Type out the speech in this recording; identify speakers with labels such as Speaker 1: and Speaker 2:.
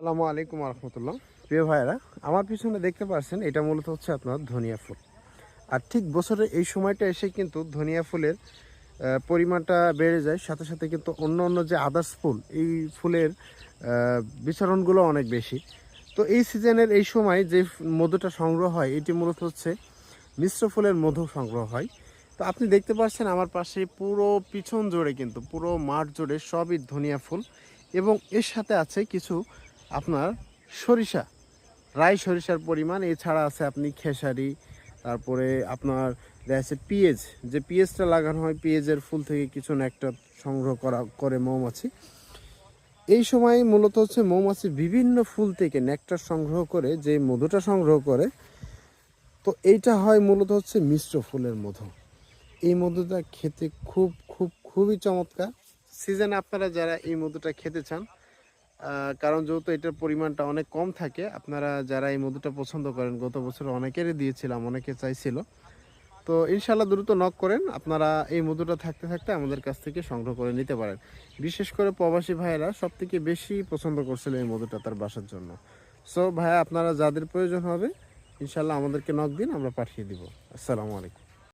Speaker 1: আসসালামু আলাইকুম রহমতুল্লাহ প্রিয় ভাইয়েরা, আমার পিছনে দেখতে পাচ্ছেন, এটা মূলত হচ্ছে আপনার ধনিয়া ফুল। আর ঠিক বছরের এই সময়টা এসে কিন্তু ধনিয়া ফুলের পরিমাণটা বেড়ে যায়, সাথে সাথে কিন্তু অন্য অন্য যে আদার্স ফুল, এই ফুলের বিচরণগুলো অনেক বেশি। তো এই সিজনের এই সময় যে মধুটা সংগ্রহ হয়, এটি মূলত হচ্ছে মিশ্র ফুলের মধু সংগ্রহ হয়। তো আপনি দেখতে পাচ্ছেন আমার পাশে পুরো পিছন জুড়ে কিন্তু, পুরো মাঠ জুড়ে সবই ধনিয়া ফুল এবং এর সাথে আছে কিছু আপনার সরিষা, রাই সরিষার পরিমাণ, এছাড়া আছে আপনি খেসারি, তারপরে আপনার দেখা পিঁয়াজ, যে পিঁয়াজটা লাগানো হয়, পেঁয়াজের ফুল থেকে কিছু একটা সংগ্রহ করা, করে মৌমাছি। এই সময় মূলত হচ্ছে মৌমাছি বিভিন্ন ফুল থেকে নেকটার সংগ্রহ করে, যে মধুটা সংগ্রহ করে, তো এইটা হয় মূলত হচ্ছে মিশ্র ফুলের মধু। এই মধুটা খেতে খুব খুব, খুবই চমৎকার। সিজনে আপনারা যারা এই মধুটা খেতে চান কারণ যেহেতু এটার পরিমাণটা অনেক কম থাকে, আপনারা যারা এই মধুটা পছন্দ করেন, গত বছর অনেকেরই দিয়েছিলাম, অনেকে চাইছিল। তো ইনশাল্লাহ দ্রুত নক করেন, আপনারা এই মধুটা থাকতে থাকতে আমাদের কাছ থেকে সংগ্রহ করে নিতে পারেন। বিশেষ করে প্রবাসী ভাইয়েরা সব থেকে বেশি পছন্দ করছিল এই মধুটা তার বাসার জন্য। সো ভাইয়া, আপনারা যাদের প্রয়োজন হবে ইনশাল্লাহ আমাদেরকে নক দিন, আমরা পাঠিয়ে দিব। আসসালামু আলাইকুম।